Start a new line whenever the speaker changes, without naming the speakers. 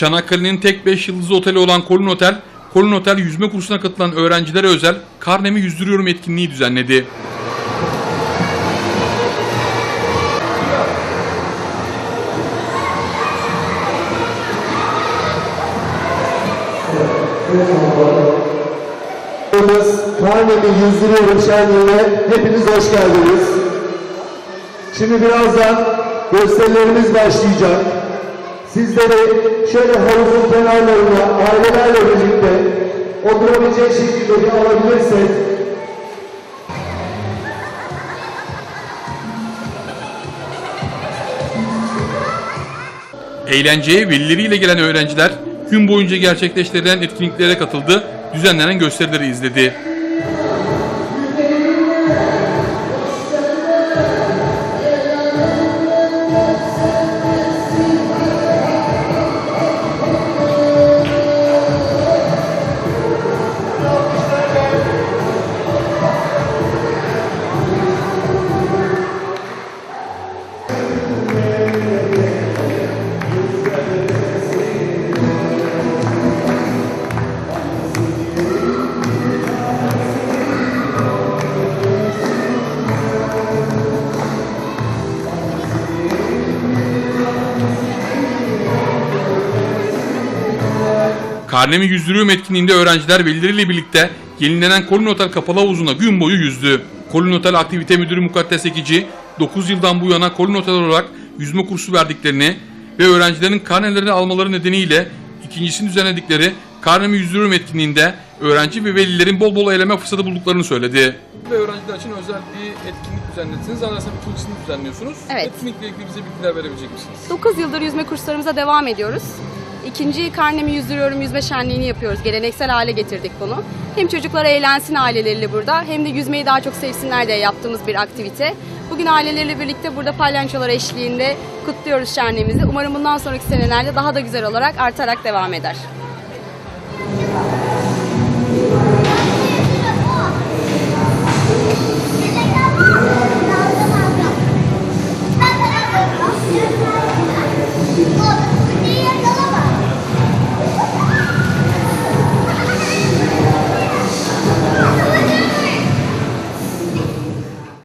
Çanakkale'nin tek 5 yıldızlı oteli olan Kolin Otel, Kolin Otel yüzme kursuna katılan öğrencilere özel Karnemi Yüzdürüyorum etkinliği düzenledi.
Karnemi yüzdürüyorum şenliğine hepiniz hoş geldiniz. Şimdi birazdan gösterilerimiz başlayacak. Sizleri şöyle havuzun kenarlarına ailelerle birlikte oturabilecek şekilde bir alabilirsek
Eğlenceye velileriyle gelen öğrenciler gün boyunca gerçekleştirilen etkinliklere katıldı, düzenlenen gösterileri izledi. Karnemi Yüzdürüyorum etkinliğinde öğrenciler velileriyle birlikte yenilenen Kolin Otel kapalı havuzuna gün boyu yüzdü. Kolin Otel Aktivite Müdürü Mukaddes Ekici, 9 yıldan bu yana Kolin Otel olarak yüzme kursu verdiklerini ve öğrencilerin karnelerini almaları nedeniyle ikincisini düzenledikleri Karnemi Yüzdürüyorum etkinliğinde öğrenci ve velilerin bol bol eğlenme fırsatı bulduklarını söyledi. Ve öğrenciler için özel bir etkinlik düzenlediniz. Zannedersem ikincisini düzenliyorsunuz.
Evet.
Etkinlikle ilgili bize bilgiler verebilecek misiniz?
9 yıldır yüzme kurslarımıza devam ediyoruz. İkinci karnemi yüzdürüyorum yüzme şenliğini yapıyoruz. Geleneksel hale getirdik bunu. Hem çocuklar eğlensin aileleriyle burada hem de yüzmeyi daha çok sevsinler diye yaptığımız bir aktivite. Bugün aileleriyle birlikte burada palyançolar eşliğinde kutluyoruz şenliğimizi. Umarım bundan sonraki senelerde daha da güzel olarak artarak devam eder. Oh,